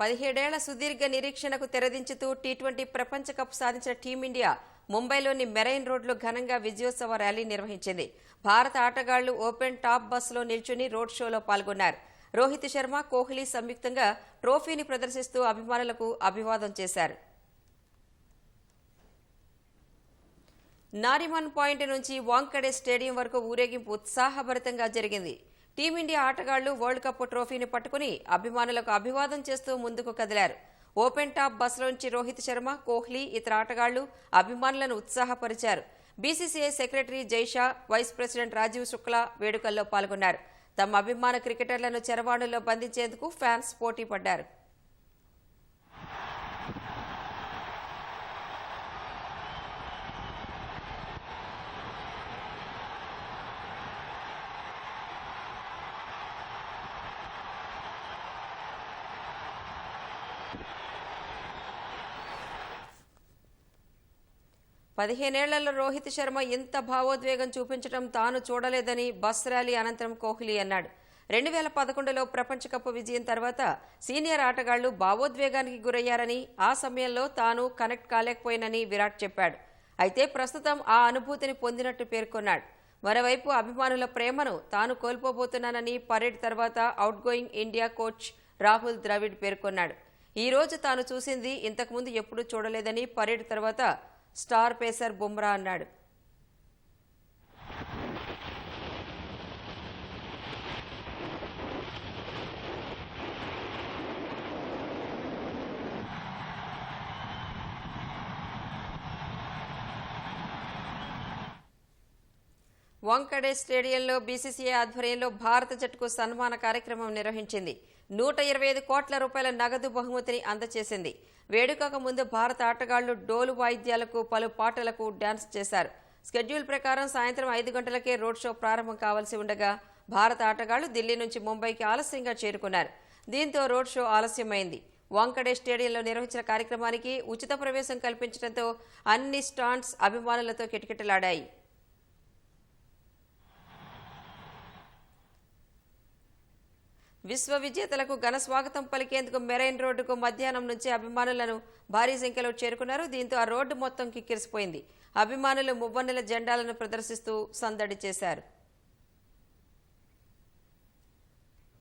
పదిహేడేళ్ళ సుదీర్ఘ నిరీక్షణకు తెరదించుతూ టీ ట్వంటీ ప్రపంచ కప్ సాధించిన టీమిండియా ముంబైలోని మెరైన్ రోడ్లో ఘనంగా విజయోత్సవ ర్యాలీ నిర్వహించింది. భారత ఆటగాళ్ళు ఓపెన్ టాప్ బస్సులో నిల్చుని రోడ్ షోలో పాల్గొన్నారు. రోహిత్ శర్మ కోహ్లీ సంయుక్తంగా ట్రోఫీని ప్రదర్శిస్తూ అభిమానులకు అభివాదం చేశారు. నారిమన్ పాయింట్ నుంచి వాంకడే స్టేడియం వరకు ఊరేగింపు ఉత్సాహభరితంగా జరిగింది. టీమిండియా ఆటగాళ్ళు వరల్డ్ కప్ ట్రోఫీని పట్టుకుని అభిమానులకు అభివాదం చేస్తూ ముందుకు కదిలారు. ఓపెన్ టాప్ బస్సులోంచి రోహిత్ శర్మ కోహ్లీ ఇతర ఆటగాళ్ళు అభిమానులను ఉత్సాహపరిచారు. BCCI secretary Jay Shah vice president Rajiv Shukla వేడుకల్లో పాల్గొన్నారు. తమ అభిమాన క్రికెటర్లను చెరవాణుల్లో బంధించేందుకు ఫ్యాన్స్ పోటీ పడ్డారు పదిహేనేళ్ళలో రోహిత్ శర్మ ఇంత భావోద్వేగం చూపించడం తాను చూడలేదని బస్ ర్యాలీ అనంతరం కోహ్లీ అన్నాడు. రెండు వేల పదకొండులో ప్రపంచకప్ విజయం తర్వాత సీనియర్ ఆటగాళ్ళు భావోద్వేగానికి గురయ్యారని ఆ సమయంలో తాను కనెక్ట్ కాలేకపోయినని విరాట్ చెప్పాడు. అయితే ప్రస్తుతం ఆ అనుభూతిని పొందినట్టు పేర్కొన్నాడు. మరోవైపు అభిమానుల ప్రేమను తాను కోల్పోబోతున్నానని పరేడ్ తర్వాత outgoing India coach Rahul Dravid పేర్కొన్నాడు. ఈ రోజు తాను చూసింది ఇంతకుముందు ఎప్పుడూ చూడలేదని పరేడ్ తర్వాత స్టార్ పేసర్ బుమ్రా అన్నాడు. వంకడే స్టేడియంలో బీసీసీఐ ఆధ్వర్యంలో భారత జట్టుకు సన్మాన కార్యక్రమం నిర్వహించింది. నూట ఇరవై ఐదు కోట్ల రూపాయల నగదు బహుమతిని అందజేసింది వేడుకకు ముందు భారత ఆటగాళ్ళు డోలు వాయిద్యాలకు పలు పాటలకు డాన్స్ చేశారు. స్కెడ్యూల్ ప్రకారం సాయంత్రం ఐదు గంటలకే రోడ్ షో ప్రారంభం కావాల్సి ఉండగా భారత ఆటగాళ్ళు ఢిల్లీ నుంచి ముంబైకి ఆలస్యంగా చేరుకున్నారు. దీంతో రోడ్ షో ఆలస్యమైంది. వాంకడే స్టేడియంలో నిర్వహించిన కార్యక్రమానికి ఉచిత ప్రవేశం కల్పించడంతో అన్ని స్టాండ్స్ అభిమానులతో కిటకిటలాడాయి. విశ్వవిజేతలకు ఘన స్వాగతం పలికేందుకు మెరైన్ రోడ్డుకు మధ్యాహ్నం నుంచి అభిమానులను భారీ సంఖ్యలో చేరుకున్నారు. దీంతో ఆ రోడ్డు మొత్తం కిక్కిరిసిపోయింది. అభిమానులు మువ్వన్నెల జెండాలను ప్రదర్శిస్తూ సందడి చేశారు.